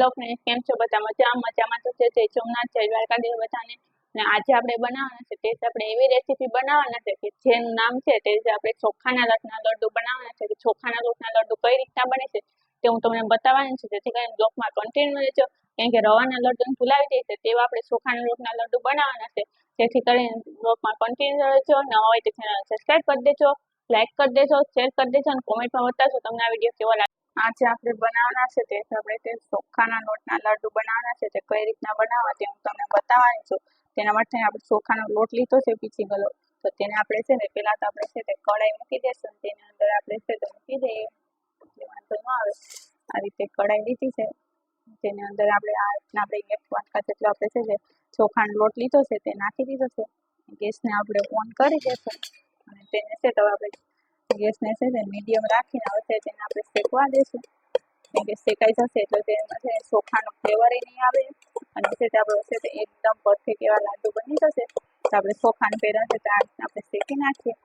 Hello friends કેમ છો બધા મજા મજામાં તો છે, જય સોમનાથ, જય દ્વારકાધીશ બધાને. અને આજે આપણે બનાવવાના છે, તે આપણે એવી રેસીપી બનાવવાના છે કે જેનું નામ છે, તે આપણે ચોખાના લોટના લડ્ડુ બનાવવાના છે. કે ચોખાના લોટના લડ્ડુ કઈ રીતના બને છે, તે હું તમને બતાવવાની છું. જેથી કરીને બ્લોકમાં કન્ટિન્યુ રહેજો. કેમ કે રવાના લડ્ડુ ભૂલાવી જાય છે, તેવા આપણે ચોખાના લોટના લડ્ડુ બનાવવાના છે. જેથી કરીને બ્લોકમાં કન્ટિન્યુ રહેજો. નવા હોય તો ચેનલ સબસ્ક્રાઈબ કરી દેજો લાઇક કરી દેજો શેર કરી દેજો અને કોમેન્ટમાં બતાવશો તમને આ વીડિયો કેવો લાગે. આજે આપણે બનાવવાના છે તે આપણે તે ચોખાના લોટના લાડુ બનાવવાના છે, તે કઈ રીતના બનાવવા તે હું તમને બતાવવાની છું. તેના માટે આપણે ચોખાનો લોટ લીધો છે પીછી ગલો. તો તેને આપણે છે ને પહેલાં તો આપણે છે તે કઢાઈ મૂકી દેશું તેની અંદર આપણે છે તે મૂકી દઈએ. એટલે વાંધો ન આવે. આ રીતે કઢાઈ લીધી છે. તેની અંદર આપણે આ રીતના આપણે એક વાટકા જેટલો આપણે છે તે ચોખાનો લોટ લીધો છે તે નાખી દીધો છે. ગેસને આપણે ઓન કરી દેશું અને તેને છે તો આપણે ગેસને છે તે મીડિયમ રાખીને હવે છે તેને આપણે શેકવા દેશું કેમ કે શેકાઈ જશે એટલે તેમાં છે ચોખાનો ફ્લેવર નહીં આવે અને છે તે આપણે છે તે એકદમ પરફેક્ટ એવા લાડુ બની જશે તો આપણે ચોખાને પહેલાં છે તે આ રીતના આપણે શેકી નાખીએ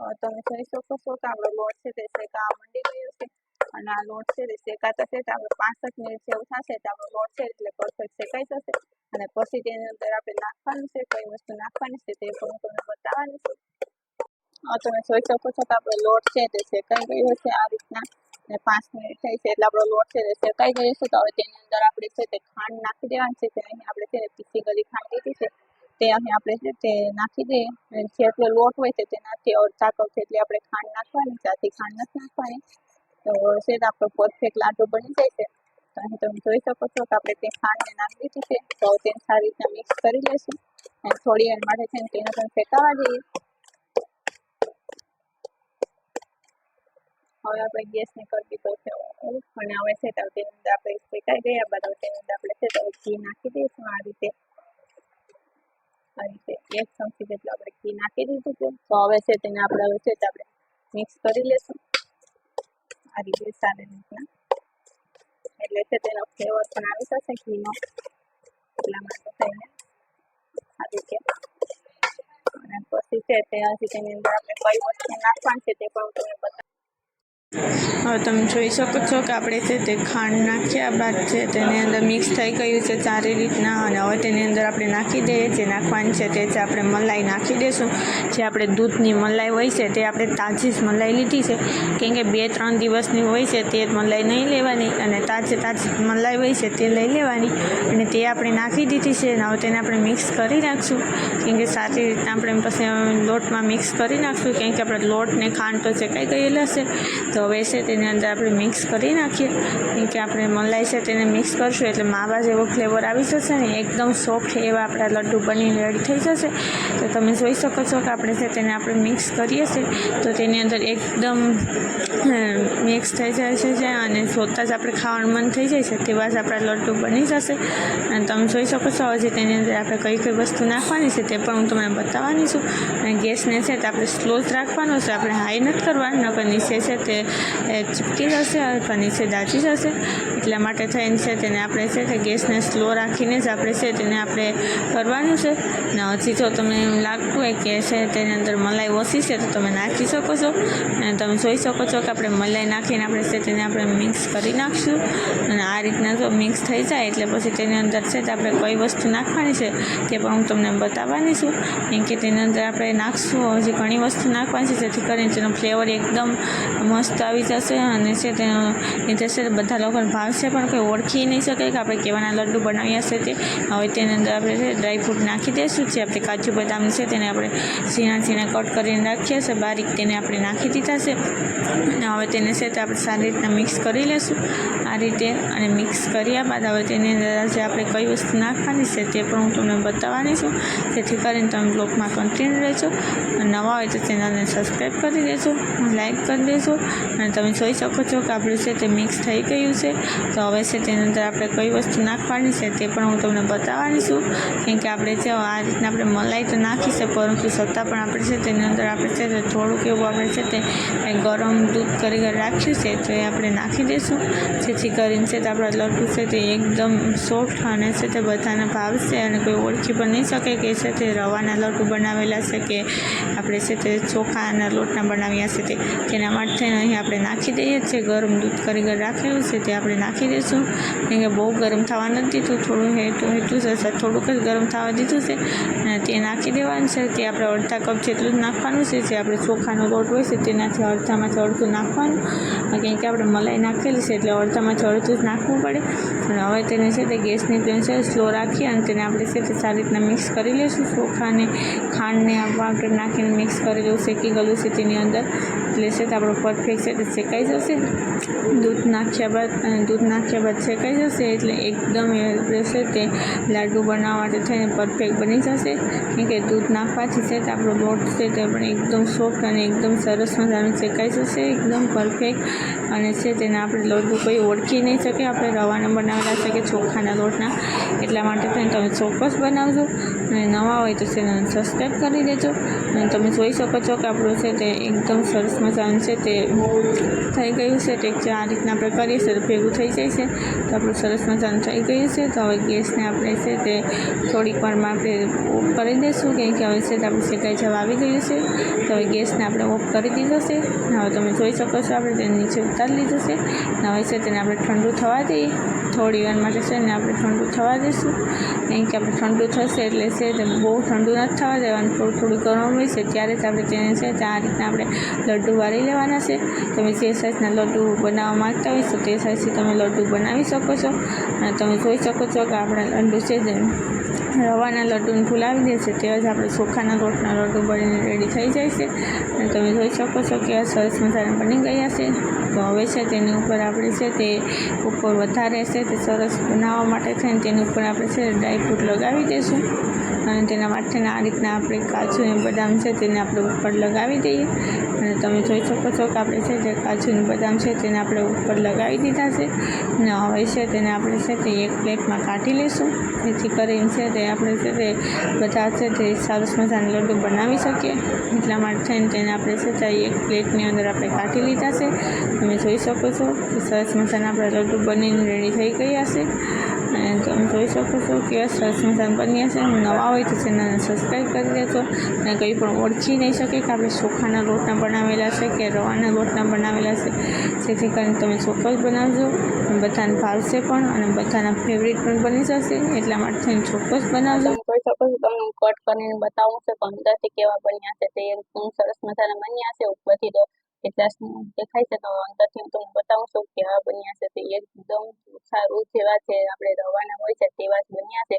અ તમે જોઈ શકો છો કે આપણો લોટ છે તે શેકાવા માંડી ગયો છે અને આ લોટ છે તે શેકાતા છે તો આપણે પાંસઠ મિનિટ જેવું થશે તો આપણો લોટ છે એટલે પરફેક્ટ શેકાઈ જશે અને પછી તેની અંદર આપણે નાખવાનું છે કઈ વસ્તુ નાખવાની છે તે પણ હું તમને બતાવવાની છું હા તમે જોઈ શકો છો કે આપણો લોટ છે તે શેકાઈ ગયો છે આ રીતના. અને પાંચ મિનિટ થઈ છે એટલે આપણો લોટ છે તે શેકાઈ ગયો છે તો હવે તેની અંદર આપણે છે તે ખાંડ નાખી દેવાની છે. તે અહીં આપણે છે ને પીસી ખાંડ લીધી છે. તે અહીં આપણે છે તે નાખી દઈએ. અને જેટલો લોટ હોય છે તેનાથી અડધા કપ એટલે આપણે ખાંડ નાખવાની ત્યાંથી ખાંડ નથી નાખવાની. તો છે આપણો પરફેક્ટ લાડુ બની જાય છે. તો અહીં તમે જોઈ શકો છો કે આપણે તે ખાંડને નાખી દીધી છે. તો તેને સારી રીતના મિક્સ કરી લઈશું. અને થોડી વાર માટે છે તેને પણ ફેંકાવા દઈએ. હવે આપણે ગેસને કરી દીધો છે ઓફ અને હવે છે તો તેની અંદર આપણે શેકાઈ ગયા બાદ હવે તેની અંદર આપણે છે તો ઘી નાખી દઈશું આ રીતે આ રીતે એક ચમચી જેટલું આપણે ઘી નાખી દીધું છે તો હવે છે તેને આપણે હવે છે તો આપણે મિક્સ કરી લેશું આ રીતે સારી રીતના એટલે છે તેનો ફ્લેવર પણ આવી જશે ઘીનો એટલા માટે થઈને આ રીતે અને પછી છે તે હજી તેની અંદર આપણે કઈ વસ્તુ નાખવાની છે તે પણ હું તમને બતાવું હવે તમે જોઈ શકો છો કે આપણે છે તે ખાંડ નાખ્યા બાદ છે તેની અંદર મિક્સ થઈ ગયું છે સારી રીતના અને હવે તેની અંદર આપણે નાખી દઈએ જે નાખવાની છે તે છે આપણે મલાઈ નાખી દઈશું. જે આપણે દૂધની મલાઈ હોય છે તે આપણે તાજી જ મલાઈ લીધી છે. કેમ કે બે ત્રણ દિવસની હોય છે તે મલાઈ નહીં લેવાની અને તાજે તાજી મલાઈ હોય છે તે લઈ લેવાની અને તે આપણે નાખી દીધી છે અને હવે તેને આપણે મિક્સ કરી નાખશું. કેમ કે સારી રીતના આપણે પછી લોટમાં મિક્સ કરી નાખશું. કેમ કે આપણે લોટને ખાંડ તો ચકાઈ ગયેલા છે. તો હવે છે તેની અંદર આપણે મિક્સ કરી નાખીએ. કે આપણે મલાઈ છે તેને મિક્સ કરશું એટલે માવા જેવો ફ્લેવર આવી જશે ને એકદમ સોફ્ટ એવા આપણા લડ્ડુ બનીને રેડી થઈ જશે. તો તમે જોઈ શકો છો કે આપણે છે તેને આપણે મિક્સ કરીએ છીએ. તો તેની અંદર એકદમ મિક્સ થઈ જાય છે અને જોતાં જ આપણે ખાવાનું મન થઈ જાય છે તેવા જ આપણા લડ્ડુ બની જશે. અને તમે જોઈ શકો છો હજી તેની અંદર આપણે કઈ કઈ વસ્તુ નાખવાની છે તે પણ હું તમને બતાવવાની છું. અને ગેસને છે તે આપણે સ્લો જ રાખવાનો છે, આપણે હાઈ નથી કરવાનું, નકર નીચે છે તે એ ચીપકી જશે અથવા નીચે દાચી જશે. એટલા માટે થઈને છે તેને આપણે છે તે ગેસને સ્લો રાખીને જ આપણે છે તેને આપણે કરવાનું છે. ને હજી જો તમને એવું લાગતું હોય કે છે તેની અંદર મલાઈ ઓછી છે તો તમે નાખી શકો છો. અને તમે જોઈ શકો છો કે આપણે મલાઈ નાખીને આપણે છે તેને આપણે મિક્સ કરી નાખશું. અને આ રીતના જો મિક્સ થઈ જાય એટલે પછી તેની અંદર છે તે આપણે કઈ વસ્તુ નાખવાની છે તે પણ હું તમને બતાવવાની છું. કેમ કે તેની અંદર આપણે નાખશું, હજી ઘણી વસ્તુ નાખવાની છે. જેથી કરીને તેનો ફ્લેવર એકદમ મસ્ત આવી જશે અને છે તે છે તે બધા લોકોને ભાવશે પણ કોઈ ઓળખી નહીં શકે કે આપણે કેવાના લડ્ડુ બનાવ્યા છે તે. હવે તેની અંદર આપણે છે ડ્રાયફ્રૂટ નાખી દઈશું, જે આપણે કાજુ બદામ છે તેને આપણે ઝીણા ઝીણા કટ કરીને રાખીએ છીએ બારીક તેને આપણે નાખી દીધા છે. અને હવે તેને છે તે આપણે સારી રીતના મિક્સ કરી લેશું. આ રીતે અને મિક્સ કર્યા બાદ હવે તેની અંદર જે આપણે કઈ વસ્તુ નાખવાની છે તે પણ હું તમને બતાવવાની છું. જેથી કરીને તમે બ્લોગમાં કન્ટિન્યુ રહેજો. નવા હોય તો ચેનલને સબસ્ક્રાઈબ કરી દેજો લાઈક કરી દેજો. અને તમે જોઈ શકો છો કે આપણું છે તે મિક્સ થઈ ગયું છે. તો હવે છે તેની અંદર આપણે કઈ વસ્તુ નાખવાની છે તે પણ હું તમને બતાવવાની છું. કેમ કે આપણે છે આ રીતના આપણે મલાઈ તો નાખી છે, પરંતુ છતાં પણ આપણે છે તેની અંદર આપણે છે તે થોડુંક એવું આપણે છે તે ગરમ દૂધ કરી રાખ્યું છે તો એ આપણે નાખી દઈશું. જેથી કરીને છે તે આપણા લડ્ડુ છે તે એકદમ સોફ્ટ અને છે તે બધાને ભાવશે અને કોઈ ઓળખી પણ નહીં શકે કે છે તે રવાના લડ્ડુ બનાવેલા છે કે આપણે છે તે ચોખાના લોટના બનાવ્યા છે તે. તેના માટે થઈને અહીં આપણે નાખી દઈએ છીએ. ગરમ દૂધ કરી રાખેલું છે તે આપણે નાખી દઈશું. કેમ કે બહુ ગરમ થવા નથી દીધું. થોડું હેઠું હેઠું છે થોડુંક જ ગરમ થવા દીધું છે. અને તે નાખી દેવાનું છે. તે આપણે અડધા કપ જેટલું જ નાખવાનું છે. જે આપણે ચોખાનો લોટ હોય છે તેનાથી અડધામાંથી અડધું નાખવાનું. કેમ કે આપણે મલાઈ નાખેલી છે એટલે અડધામાંથી અડધું જ નાખવું પડે. અને હવે તેને છે તે ગેસની ફ્લેમ છે સ્લો રાખી અને તેને આપણે છે તે સારી રીતના મિક્સ કરી લઈશું. ચોખાને ખાંડને આપણે નાખીને મિક્સ કરેલું શેકી ગયેલું છે તેની અંદર. એટલે છે આપણું પરફેક્ટ છે તે શેકાઈ જશે. દૂધ નાખ્યા બાદ દૂધ નાખ્યા બાદ શેકાઈ જશે એટલે એકદમ એ રહેશે તે લાડુ બનાવવા માટે થઈને પરફેક્ટ બની જશે. કેમ કે દૂધ નાખવાથી છે તે આપણો લોટ છે તે પણ એકદમ સોફ્ટ અને એકદમ સરસ મજાનું શેકાઈ જશે, એકદમ પરફેક્ટ. અને છે તેને આપણે લોટ કોઈ ઓળખી નહીં શકે, આપણે રવાના બનાવેલા છે કે ચોખાના લોટના. એટલા માટે થઈને તમે ચોક્કસ બનાવજો. અને નવા હોય તો ચેનલ સબસ્ક્રાઈબ કરી દેજો. અને તમે જોઈ શકો છો કે આપણું છે તે એકદમ સરસ મજાનું છે તે થઈ ગયું છે ટેક્ચર આ રીતના આપણે કરીએ છીએ તો ભેગું થઈ જાય છે, તો આપણું સરસ મજાનું થઈ ગયું છે, તો હવે ગેસને આપણે છે તે થોડીક વારમાં આપણે ઓફ કરી દઈશું કેમ કે હવે છે તે આપણું શેકાઈ જવા આવી ગયું છે, તો હવે ગેસને આપણે ઓફ કરી દીધો છે, હવે તમે જોઈ શકો છો આપણે તેને નીચે ઉતારી લીધું છે હવે છે તેને આપણે ઠંડુ થવા દઈએ. થોડી વાર માટે છે ને આપણે ઠંડુ થવા દઈશું. કારણ કે આપણે ઠંડુ થશે એટલે છે તે બહુ ઠંડુ નથી થવા દેવાનું, થોડું થોડું ગરમ હોય છે ત્યારે જ આપણે તેને છે તે આ રીતના આપણે લડ્ડુ વાળી લેવાના છે. તમે જે સાઇઝના લડ્ડુ બનાવવા માગતા હોય તો તે સાઇઝથી તમે લડ્ડુ બનાવી શકો છો. અને તમે જોઈ શકો છો કે આપણા લડ્ડુ છે તે રવાના લડ્ડુને ફૂલાવી દે છે તે જ આપણે ચોખાના રોટના લડ્ડુ બનીને રેડી થઈ જાય છે. અને તમે જોઈ શકો છો કે સરસ મસાલા બની ગયા છે. તો હવે છે તેની ઉપર આપણે છે તે ઉપર વધારે છે તે સરસ બનાવવા માટે થઈને તેની ઉપર આપણે છે ડ્રાયફ્રૂટ લગાવી દઈશું. અને તેના માટેના આ રીતના આપણે કાજુ અને બદામ છે તેને આપણે ઉપર લગાવી દઈએ. અને તમે જોઈ શકો છો કે આપણે છે જે કાજુનું બદામ છે તેને આપણે ઉપર લગાવી દીધા છે. અને હવે છે તેને આપણે છે તે એક પ્લેટમાં કાઢી લઈશું. જેથી કરીને છે તે આપણે છે તે બધા છે તે સરસ મજાના લડ્ડુ બનાવી શકીએ. એટલા માટે થઈને તેને આપણે છે તે એક પ્લેટની અંદર આપણે કાઢી લીધા છે. તમે જોઈ શકો છો કે સરસ મજાના આપણા લડ્ડુ બનીને રેડી થઈ ગયા છે. અને તમે જોઈ શકો છો કે સરસ મજાના બન્યા છે. નવા હોય તો ચેનલને સબસ્ક્રાઈબ કરી દેજો. અને કંઈ પણ ઓળખી નહીં શકે કે આપણે ચોખાના લોટના બનાવેલા છે કે રવાના લોટના બનાવેલા છે. જેથી કરીને તમે ચોક્કસ બનાવજો. બધાને ભાવશે પણ અને બધાના ફેવરિટ પણ બની જશે. એટલા માટે થઈને ચોક્કસ બનાવજો. જોઈ શકો છો, તમને કટ કરીને બતાવું છે કે કેવા બન્યા છે. તે એકદમ સરસ મજાના બન્યા છે. ઉપરથી સ- દેખાય છે તો અંદરથી હું તમને બતાવું છું કેવા બન્યા છે તે એકદમ સારું જેવા છે આપણે રવાના હોય છે તેવા જ બન્યા છે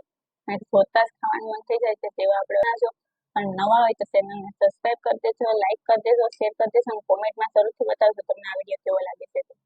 અને જોતા જ ખાવાનું મન થઈ જાય છે તેવા આપણે બનાવજો અને નવા હોય તો ચેનલને સબસ્ક્રાઈબ કરી દેજો લાઈક કરી દેજો શેર કરી દેજો અને કોમેન્ટમાં જરૂરથી બતાવજો તમને આ વીડિયો કેવો લાગ્યો